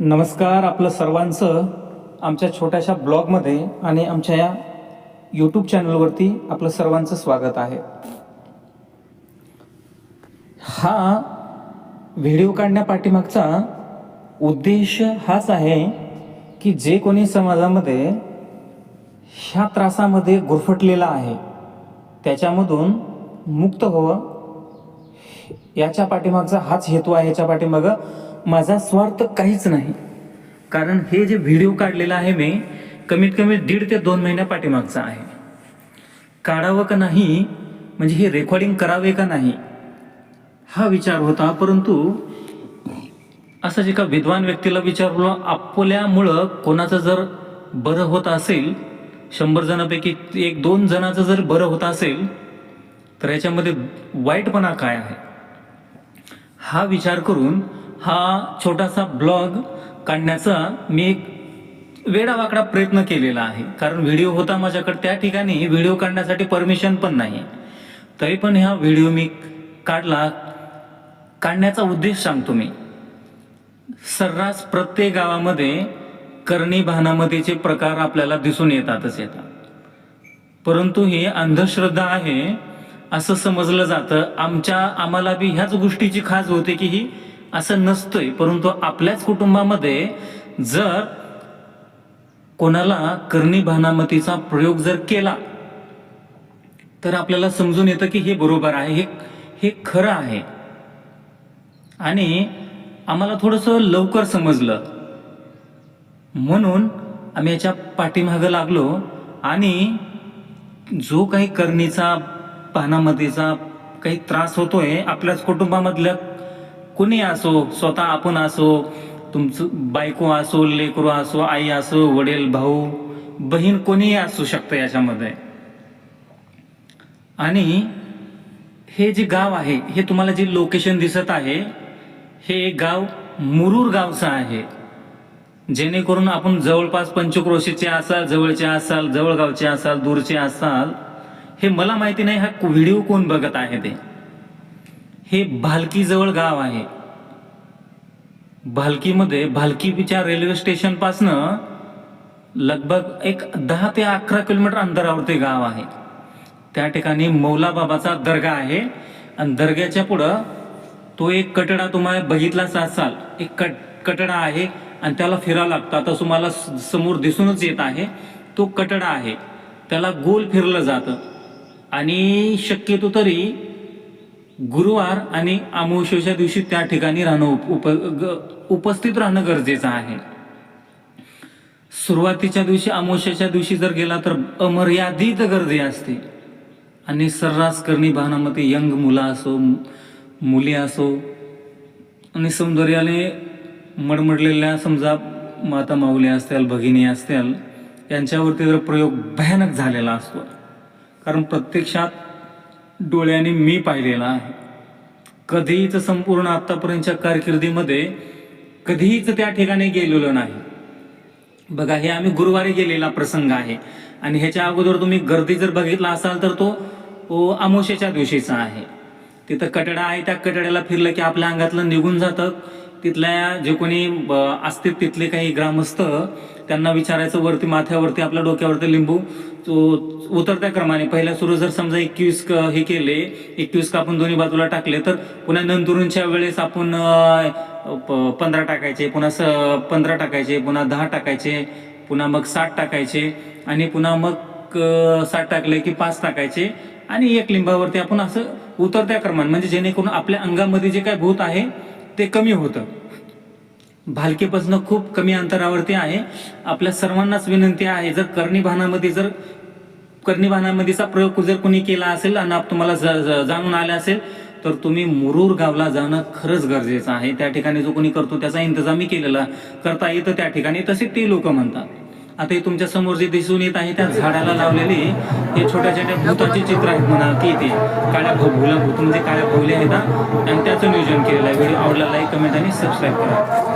नमस्कार आपलं सर्वांचं आमच्या छोट्याशा ब्लॉगमध्ये आणि आमच्या या यूट्यूब चॅनलवरती आपलं सर्वांचं स्वागत आहे. हा व्हिडिओ काढण्यापाठीमागचा उद्देश हाच आहे की जे कोणी समाजामध्ये ह्या त्रासामध्ये गुरफटलेला आहे त्याच्यामधून मुक्त व्हावं. याच्या पाठीमागचा हाच हेतू आहे. याच्या पाठीमागं माझा स्वार्थ काहीच नाही. कारण हे जे व्हिडिओ काढलेला आहे मी कमीत कमी दीड ते दोन महिन्या पाठीमागचा आहे. काढावं का नाही म्हणजे हे रेकॉर्डिंग करावे का नाही हा विचार होता. परंतु असं जे का विद्वान व्यक्तीला विचारलं आपल्यामुळं कोणाचं जर बरं होत असेल शंभर जणांपैकी एक दोन जणाचं जर बरं होत असेल तर याच्यामध्ये वाईटपणा काय आहे? हा विचार करून हा छोटासा ब्लॉग काढण्याचा मी एक वेडावाकडा प्रयत्न केलेला आहे. कारण व्हिडिओ होता माझ्याकडे त्या ठिकाणी व्हिडिओ काढण्यासाठी परमिशन पण नाही. तरी पण हा व्हिडिओ मी काढला. काढण्याचा उद्देश सांगतो मी. सर्रास प्रत्येक गावामध्ये करणी भानामतीचे प्रकार आपल्याला दिसून येतातच येतात. परंतु ही अंधश्रद्धा आहे असं समजलं जातं. आमच्या आम्हाला बी ह्याच गोष्टीची खाज होते की ही असं नसतंय परंतु आपल्याच कुटुंबामध्ये जर कोणाला करणी भानामतीचा प्रयोग जर केला तर आपल्याला समजून येतं की हे बरोबर आहे हे हे खरं आहे. आणि आम्हाला थोडंसं लवकर समजलं. म्हणून आम्ही याच्या पाठीमागं लागलो आणि जो काही करणीचा पानामध्येचा काही त्रास होतोय आपल्याच कुटुंबामधल्या कुणी असो स्वतः आपण असो तुमचं बायको असो लेकरू असो आई असो वडील भाऊ बहीण कोणीही असू शकतं याच्यामध्ये. आणि हे जे गाव आहे हे तुम्हाला जे लोकेशन दिसत आहे हे एक गाव मुरुर गावचं आहे. जेणेकरून आपण जवळपास पंचक्रोशीचे असाल जवळचे असाल जवळगावचे असाल दूरचे असाल हे मला माहिती नाही हा व्हिडिओ कोण बघत आहे ते. हे भालकीजवळ गाव आहे. भालकीमध्ये भालकीच्या रेल्वे स्टेशनपासनं लगभग एक दहा ते अकरा किलोमीटर अंतरावर ते गाव आहे. त्या ठिकाणी मौलाबाबाचा दर्गा आहे आणि दर्ग्याच्या पुढं तो एक कटडा तुम्हाला बघितलाच असाल. एक कट कटडा आहे आणि त्याला फिरावं लागतं. आता तुम्हाला स- समोर दिसूनच येत आहे तो कटडा आहे. त्याला गोल फिरलं जातं. आणि शक्यतो तरी गुरुवार आणि अमावस्येच्या दिवशी त्या ठिकाणी राहणं उप उप- ग- उपस्थित राहणं गरजेचं आहे. सुरुवातीच्या दिवशी अमावस्येच्या दिवशी जर गेला तर अमर्यादित गर्दी असते. आणि सर्रास करणी भानामध्ये यंग मुलं असो मुली असो आणि सौंदर्याने मडमडलेल्या समजा माता माऊली असतील भगिनी असतील यांच्यावरती जर प्रयोग भयानक झालेला असतो. कारण प्रत्यक्षात डोळ्याने मी पाहिलेला आहे. कधीच संपूर्ण आत्तापर्यंतच्या कारकिर्दीमध्ये कधीच त्या ठिकाणी गेलेलो नाही. बघा हे आम्ही गुरुवारी गेलेला प्रसंग आहे. आणि ह्याच्या अगोदर तुम्ही गर्दी जर बघितला असाल तर तो अमोशेच्या दिवशीचा आहे. तिथं कटडा आहे त्या कटड्याला फिरलं की आपल्या अंगातलं निघून जातं. तिथल्या जे कोणी ब, असतील तिथले काही ग्रामस्थ त्यांना विचारायचं वरती माथ्यावरती आपल्या डोक्यावरती लिंबू. उतरत्या क्रमाने पहिल्या सुरू जर समजा एकवीस क- हे केले एकवीस का आपण दोन्ही बाजूला टाकले तर पुन्हा नंतरूनच्या वेळेस आपण पंधरा टाकायचे पुन्हा स पंधरा टाकायचे पुन्हा दहा टाकायचे पुन्हा मग साठ टाकायचे आणि पुन्हा मग साठ टाकले की पाच टाकायचे आणि एक लिंबावरती आपण असं उतरत्या क्रमाने म्हणजे जेणेकरून आपल्या अंगामध्ये जे काय भूत आहे ते कमी होतं. भालकीपासून खूप कमी अंतरावरती आहे. आपल्या सर्वांनाच विनंती आहे जर करणी भानामध्ये जर करणी वाहनामध्येचा प्रयोग जर कोणी केला असेल आणि तुम्हाला जाणून आले असेल तर तुम्ही मुरुर गावला जाणं खरंच गरजेचं आहे. त्या ठिकाणी जो कोणी करतो त्याचा इंतजामी केलेला करता येतं त्या ठिकाणी. तसे ते लोक म्हणतात. आता हे तुमच्यासमोर जे दिसून येत आहे त्या झाडाला लावलेली हे छोट्या छोट्या भूताचे चित्र आहेत म्हणा की ते काळ्या भो भुला भूत म्हणजे काळ्या भोवल्या आहेत आणि त्याचं नियोजन केलेलं आहे. व्हिडिओ आवडला लाईक कमेंट आणि सबस्क्राईब करा.